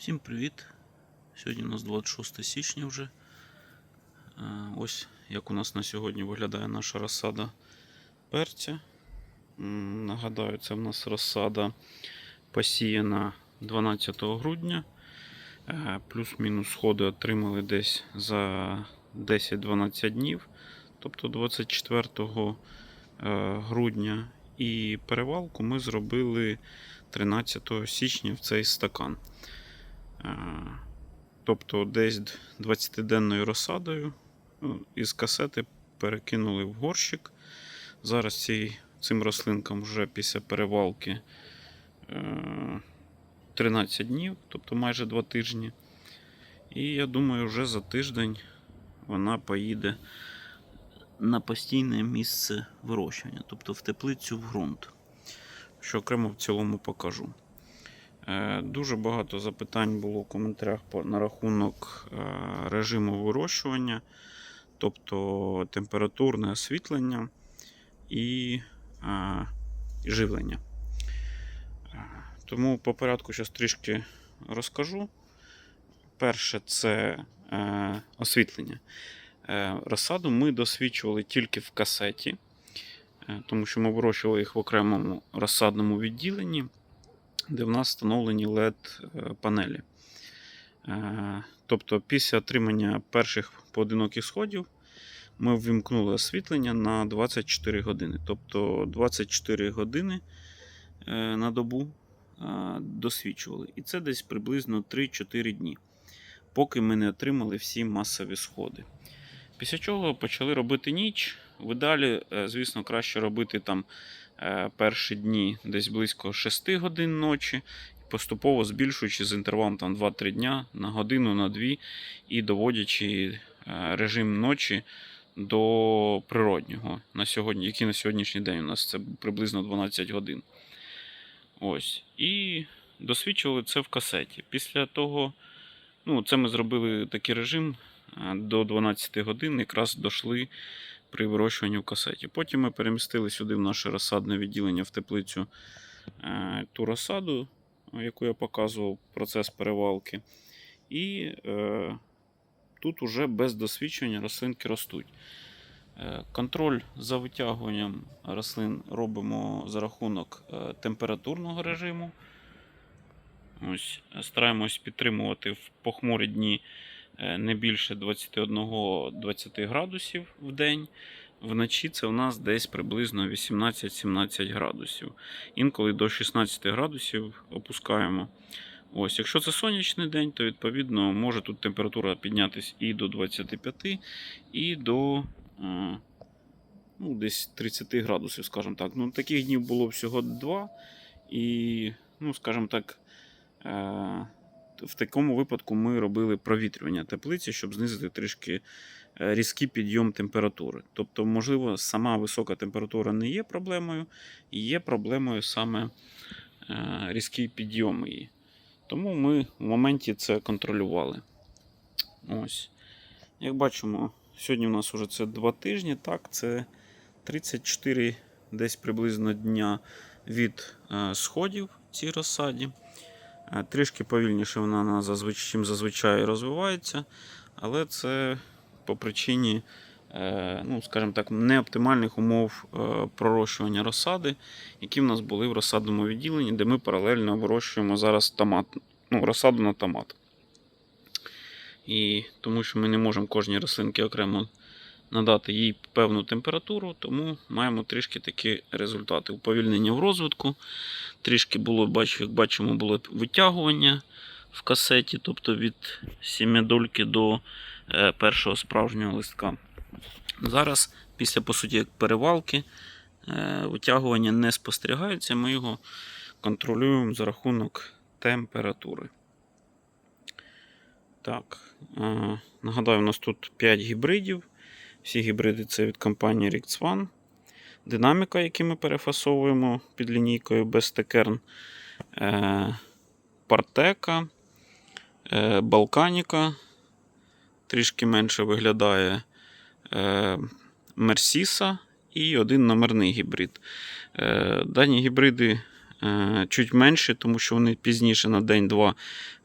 Всім привіт! Сьогодні у нас 26 січня вже. Е, Ось як у нас на сьогодні виглядає наша розсада перця. Нагадаю, це в нас розсада посіяна 12 грудня. Е, Плюс-мінус сходи отримали десь за 10-12 днів, тобто 24 е, грудня. І перевалку ми зробили 13 січня в цей стакан. Е, Тобто десь 20-денною розсадою ну, із касети перекинули в горщик. Зараз цій, цим рослинкам вже після перевалки е, 13 днів, тобто майже 2 тижні. І я думаю, вже за тиждень вона поїде на постійне місце вирощування, тобто в теплицю в ґрунт, що окремо в цілому покажу. Е, Дуже багато запитань було в коментарях на рахунок е, режиму вирощування, тобто температурне освітлення і е, живлення. Тому по порядку зараз трішки розкажу. Перше це освітлення. Розсаду ми досвідчували тільки в касеті, тому що ми вирощували їх в окремому розсадному відділенні де в нас встановлені LED-панелі. Е, Тобто, після отримання перших поодиноких сходів ми ввімкнули освітлення на 24 години. Тобто 24 години е, на добу е, досвідчували. І це десь приблизно 3-4 дні, поки ми не отримали всі масові сходи. Після чого почали робити ніч. В ідеалі, е, звісно, краще робити там е, перші дні десь близько 6 годин ночі, поступово збільшуючи з інтервалом там 2-3 дня на годину, на 2 і доводячи е, режим ночі до природнього, на сьогодні, який на сьогоднішній день у нас це приблизно 12 годин. Ось. І досвідчували це в касеті. Після того, ну, це ми зробили такий режим до 12 годин, якраз дійшли при вирощуванні в касеті. Потім ми перемістили сюди в наше розсадне відділення в теплицю е, ту розсаду, яку я показував, процес перевалки. І е, тут уже без досвідчення рослинки ростуть. Е, Контроль за витягуванням рослин робимо за рахунок е, температурного режиму. Ось, стараємось підтримувати в похмурі дні не більше 21-20 градусів в день. Вночі це у нас десь приблизно 18-17 градусів. Інколи до 16 градусів опускаємо. Ось, якщо це сонячний день, то відповідно може тут температура піднятися і до 25, і до е, ну, десь 30 градусів, скажімо так. Ну, таких днів було всього два. І, ну, скажімо так, е, в такому випадку ми робили провітрювання теплиці, щоб знизити трішки е, різкий підйом температури. Тобто, можливо, сама висока температура не є проблемою, є проблемою саме е, різкий підйом її. Тому ми в моменті це контролювали. Ось. Як бачимо, сьогодні у нас вже це 2 тижні, так, це 34 десь приблизно дня від е, сходів цій розсаді. Трішки повільніше вона чим зазвичай розвивається, але це по причині, е, ну, скажімо так, неоптимальних умов е, пророщування розсади, які в нас були в розсадному відділенні, де ми паралельно вирощуємо зараз томат, ну, розсаду на томат. І тому що ми не можемо кожній рослинці окремо надати їй певну температуру, тому маємо трішки такі результати. Уповільнення в розвитку. Трішки було, як бачимо, було витягування в касеті, тобто від сім'ядольки до е, першого справжнього листка. Зараз, після по суті, перевалки, е, витягування не спостерігається, ми його контролюємо за рахунок температури. Так, е, нагадаю, у нас тут 5 гібридів. Всі гібриди це від компанії One. Динаміка, які ми перефасовуємо під лінійкою Бестекерн. Партека, Балканіка. Трішки менше виглядає Мерсіса і один номерний гібрид. Е, Дані гібриди чуть менші, тому що вони пізніше на день-два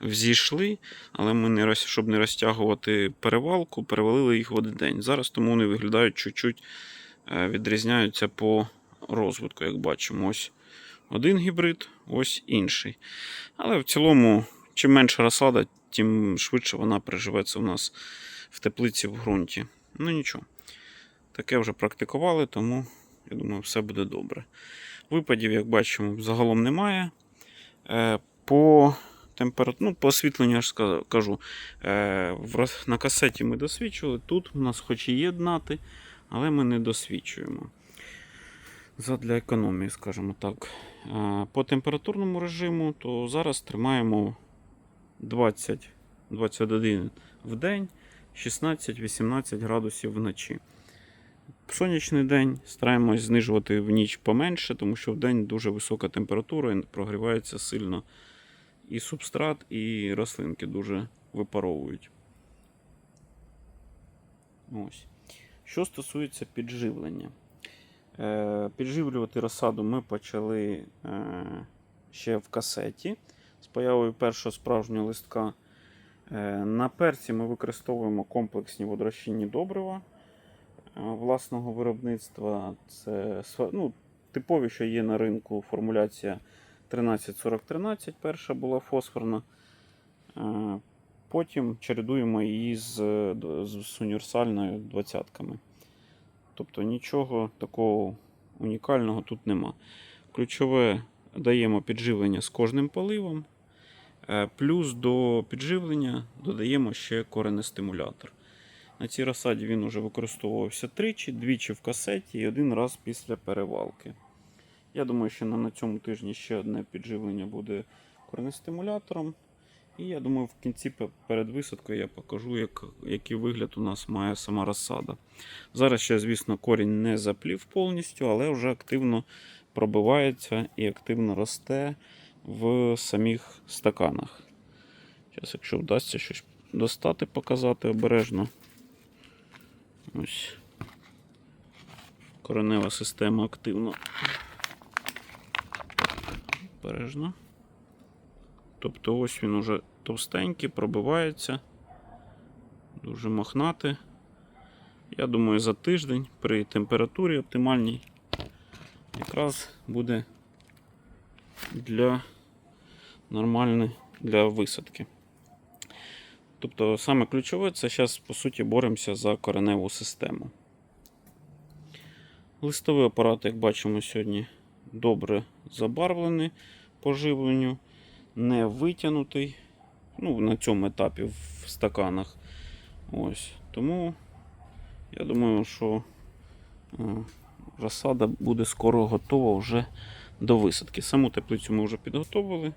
взійшли, але ми, не, щоб не розтягувати перевалку, перевалили їх в один день. Зараз тому вони виглядають чуть-чуть е, відрізняються по розвитку, як бачимо. Ось один гібрид, ось інший. Але в цілому, чим менша розсада, тим швидше вона приживеться у нас в теплиці в ґрунті. Ну нічого. Таке вже практикували, тому я думаю, все буде добре. Випадів, як бачимо, загалом немає. Е, По температурі, ну, по освітленню я ж кажу, е, на касеті ми досвідчували. Тут у нас хоч і є днати, але ми не досвідчуємо. Задля економії, скажімо так. Е, По температурному режиму, то зараз тримаємо 20-21 в день, 16-18 градусів вночі. Сонячний день стараємось знижувати в ніч поменше, тому що в день дуже висока температура і прогрівається сильно і субстрат, і рослинки дуже випаровують. Ось. Що стосується підживлення. Е, Підживлювати розсаду ми почали е, ще в касеті з появою першого справжнього листка. Е, На перці ми використовуємо комплексні водорозчинні добрива власного виробництва. Це ну, типові, що є на ринку формуляція 13-40-13, перша була фосфорна. Потім чередуємо її з, з універсальною двадцятками. Тобто нічого такого унікального тут нема. Ключове даємо підживлення з кожним поливом. Е, Плюс до підживлення додаємо ще коренестимулятор. На цій розсаді він вже використовувався тричі, двічі в касеті і один раз після перевалки. Я думаю, що на цьому тижні ще одне підживлення буде коренестимулятором. І я думаю, в кінці перед висадкою я покажу, як, який вигляд у нас має сама розсада. Зараз ще, звісно, корінь не заплів повністю, але вже активно пробивається і активно росте в самих стаканах. Зараз, якщо вдасться щось достати, показати обережно. Ось. Коренева система активно. Обережно. Тобто ось він уже товстенький, пробивається. Дуже мохнатий. Я думаю, за тиждень при температурі оптимальній якраз буде для нормальної для висадки. Тобто саме ключове це зараз, по суті, боремося за кореневу систему. Листовий апарат, як бачимо, сьогодні добре забарвлений по живленню, не витягнутий. Ну, на цьому етапі в стаканах. Ось. Тому я думаю, що е, розсада буде скоро готова вже до висадки. Саму теплицю ми вже підготовили.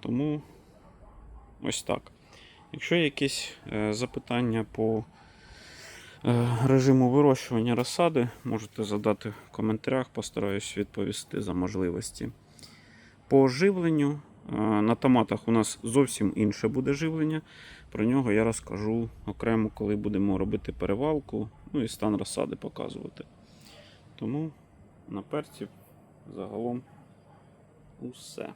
Тому ось так. Якщо є якісь е, запитання по е, режиму вирощування розсади, можете задати в коментарях, постараюсь відповісти за можливості. По живленню е, на томатах у нас зовсім інше буде живлення. Про нього я розкажу окремо, коли будемо робити перевалку, ну і стан розсади показувати. Тому на перці загалом усе.